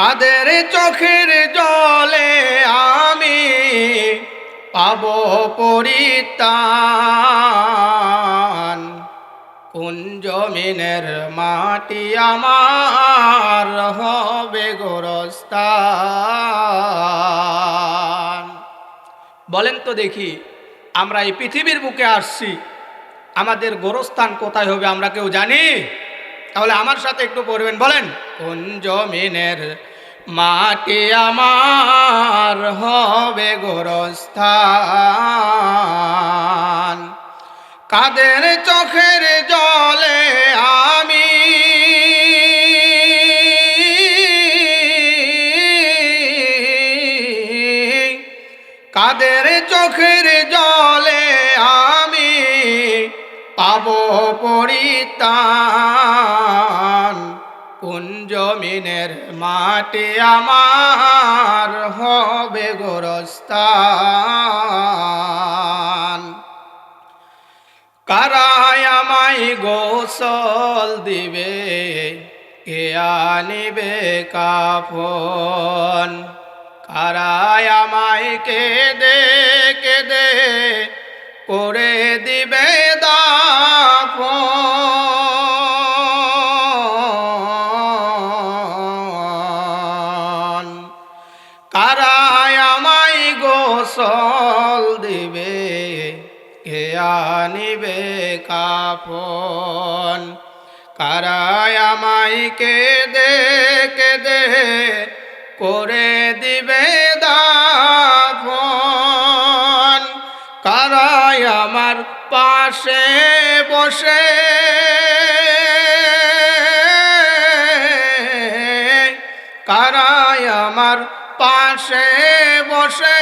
কাদের চোখের জলে আমি পাব পরিতান কোন জমিনের মাটি আমার হবে গোরস্থান? বলেন তো দেখি, আমরা এই পৃথিবীর বুকে আসছি, আমাদের গোরস্থান কোথায় হবে আমরা কেউ জানি? তাহলে আমার সাথে একটু পড়বেন, বলেন। কোন জমিনের মাটি আমার হবে গোরস্থান। কাদের চোখের জলে আমি? কাদের চোখের জলে আমি পাব পরিতান কোন জমিনের মাটি আমার হবে গোরস্থান। কারায় আমায় গোসল দিবে? কে আনিবে কাফন? কারায় আমায় কেঁদে কেঁদে করে দিবে দাফন গোসল দিবে, কে আনিবে কাফন? কারায় আমায় কেঁদে কেঁদে করে দিবে দাফন। কারায় আমার পাশে বসে। কারায় আমার পাশে বসে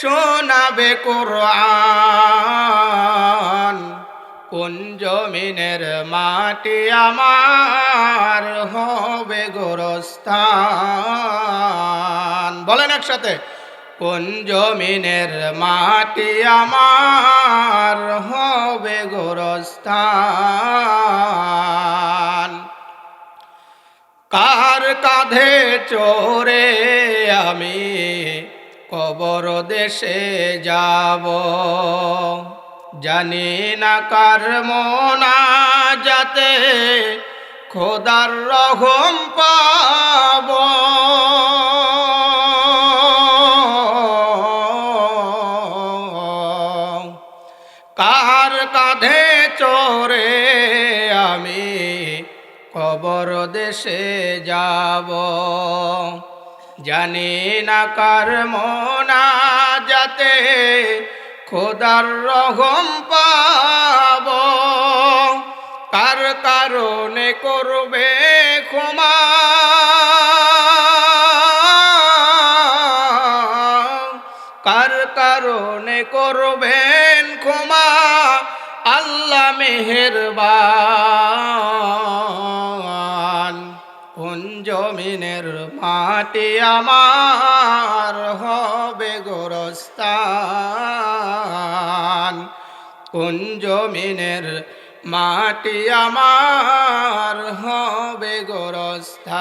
শোনাবে কোরআন। কোন জমিনের মাটি আমার হবে গোরস্থান? বলেন একসাথে। কোন জমিনের মাটি আমার হবে গোরস্থান? কার কাঁধে চোরে আমি কবর দেশে যাব। জানি না কার মনা যাতে খোদার রহম পাব কবর দেশে যাব। জানি না কার মনা যাতে খোদার রহম পাব। কার কারণে করবে ক্ষমা? কার কারণে করবেন ক্ষমা? আল্লাহ মেহেরবান। জমিনের মাটি আমার হবে গোরস্তান কোন জমিনের মাটি আমার হবে গোরস্থান?